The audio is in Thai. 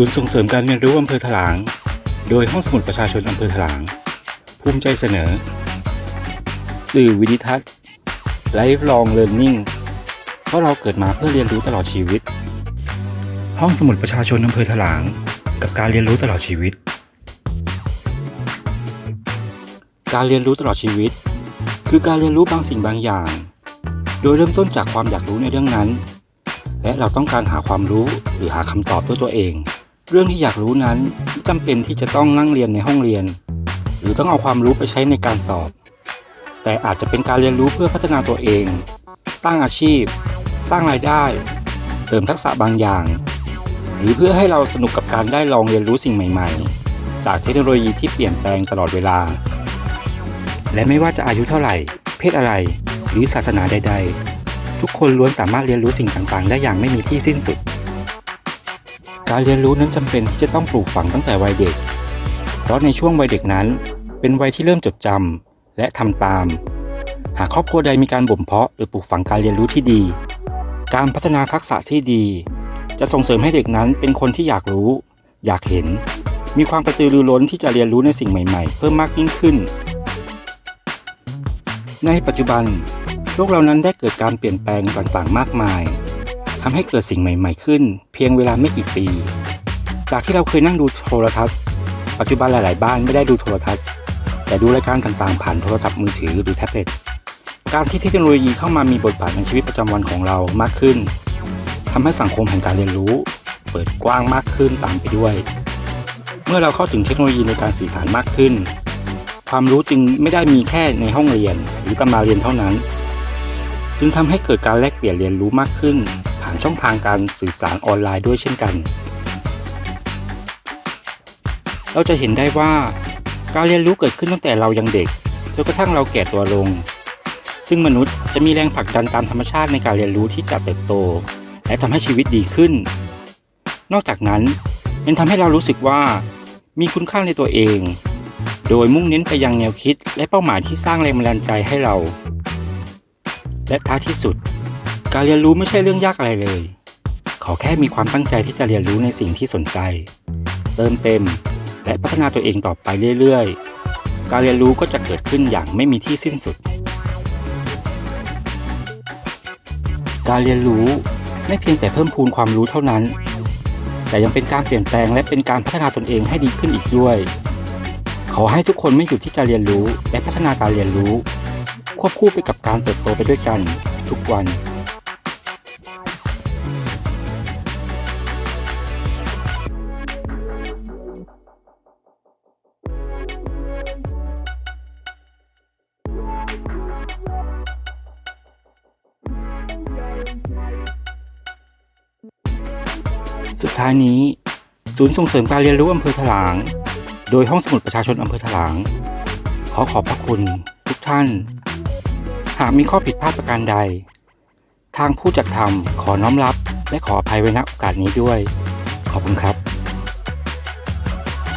ศูนย์ส่งเสริมการเรียนรู้อำเภอถลาง โดยห้องสมุดประชาชนอำเภอถลาง ภูมิใจเสนอ สื่อวิดิทัศน์ Lifelong Learning เพราะเราเกิดมาเพื่อเรียนรู้ตลอดชีวิต ห้องสมุดประชาชนอำเภอถลาง กับการเรียนรู้ตลอดชีวิต การเรียนรู้ตลอดชีวิต คือการเรียนรู้บางสิ่งบางอย่าง โดยเริ่มต้นจากความอยากรู้ในเรื่องนั้น และเราต้องการหาความรู้หรือหาคำตอบด้วยตัวเอง เรื่องที่อยากรู้นั้นไม่จำเป็นที่จะต้องนั่งเรียนในห้องเรียน หรือต้องเอาความรู้ไปใช้ในการสอบ แต่อาจจะเป็นการเรียนรู้เพื่อพัฒนาตัวเอง สร้างอาชีพ สร้างรายได้ เสริมทักษะบางอย่าง หรือเพื่อให้เราสนุกกับการได้ลองเรียนรู้สิ่งใหม่ๆ จากเทคโนโลยีที่เปลี่ยนแปลงตลอดเวลา และไม่ว่าจะอายุเท่าไหร่ เพศอะไร หรือศาสนาใด ๆ ทุกคนล้วนสามารถเรียนรู้สิ่งต่างๆ ได้อย่างไม่มีที่สิ้นสุด การเรียนรู้นั้นจำเป็นที่จะต้องปลูกฝังตั้งแต่วัยเด็ก เพราะในช่วงวัยเด็กนั้น เป็นวัยที่เริ่มจดจำและทำตาม หากครอบครัวใดมีการบ่มเพาะหรือปลูกฝังการเรียนรู้ที่ดี การพัฒนาทักษะที่ดี จะส่งเสริมให้เด็กนั้นเป็นคนที่อยากรู้ อยากเห็น มีความกระตือรือร้นที่จะเรียนรู้ในสิ่งใหม่ ๆ เพิ่มมากยิ่งขึ้น ในปัจจุบันโลกเรานั้นได้เกิดการเปลี่ยนแปลงต่างๆ มากมาย ทำให้เกิดสิ่งใหม่ ๆ ขึ้น เพียงเวลาไม่กี่ปี จากที่เราเคยนั่งดูโทรทัศน์ ปัจจุบันหลาย ๆ บ้านไม่ได้ดูโทรทัศน์ แต่ดูรายการต่างๆผ่านโทรศัพท์มือถือหรือแท็บเล็ต การที่เทคโนโลยีเข้ามามีบทบาทในชีวิตประจำวันของเรามากขึ้นทำให้สังคมแห่งการเรียนรู้ เปิดกว้างมากขึ้นตามไปด้วย เมื่อเราเข้าถึงเทคโนโลยีในการสื่อสารมากขึ้น ความรู้จึงไม่ได้มีแค่ในห้องเรียนหรือตำราเรียนเท่านั้น จึงทำให้เกิดการแลกเปลี่ยนเรียนรู้มากขึ้น ผ่านช่องทางการสื่อสารออนไลน์ด้วยเช่นกัน เราจะเห็นได้ว่าการเรียนรู้เกิดขึ้นตั้งแต่เรายังเด็กจนกระทั่งเราแก่ตัวลง ซึ่งมนุษย์จะมีแรงผลักดันตามธรรมชาติในการเรียนรู้ที่จะเติบโต และทำให้ชีวิตดีขึ้น นอกจากนั้นยังทำให้เรารู้สึกว่ามีคุณค่าในตัวเอง โดยมุ่งเน้นไปยังแนวคิดและเป้าหมายที่สร้างแรงบันดาลใจให้เรา และท้ายที่สุด การเรียนรู้ไม่ใช่เรื่องยากอะไรเลย ขอแค่มีความตั้งใจที่จะเรียนรู้ในสิ่งที่สนใจ เติมเต็ม และพัฒนาตัวเองต่อไปเรื่อยๆ การเรียนรู้ก็จะเกิดขึ้นอย่างไม่มีที่สิ้นสุด การเรียนรู้ไม่เพียงแต่เพิ่มพูนความรู้เท่านั้น แต่ยังเป็นการเปลี่ยนแปลงและเป็นการพัฒนาตนเองให้ดีขึ้นอีกด้วย ขอให้ทุกคนไม่หยุดที่จะเรียนรู้และพัฒนาการเรียนรู้ ควบคู่ไปกับการเติบโตไปด้วยกันทุกวัน สุดท้ายนี้ ศูนย์ส่งเสริมการเรียนรู้อำเภอถลาง โดยห้องสมุดประชาชนอำเภอถลาง ขอขอบพระคุณทุกท่าน หากมีข้อผิดพลาดประการใด ทางผู้จัดทำขอน้อมรับและขออภัยไว้ณโอกาสนี้ด้วย ขอบคุณครับ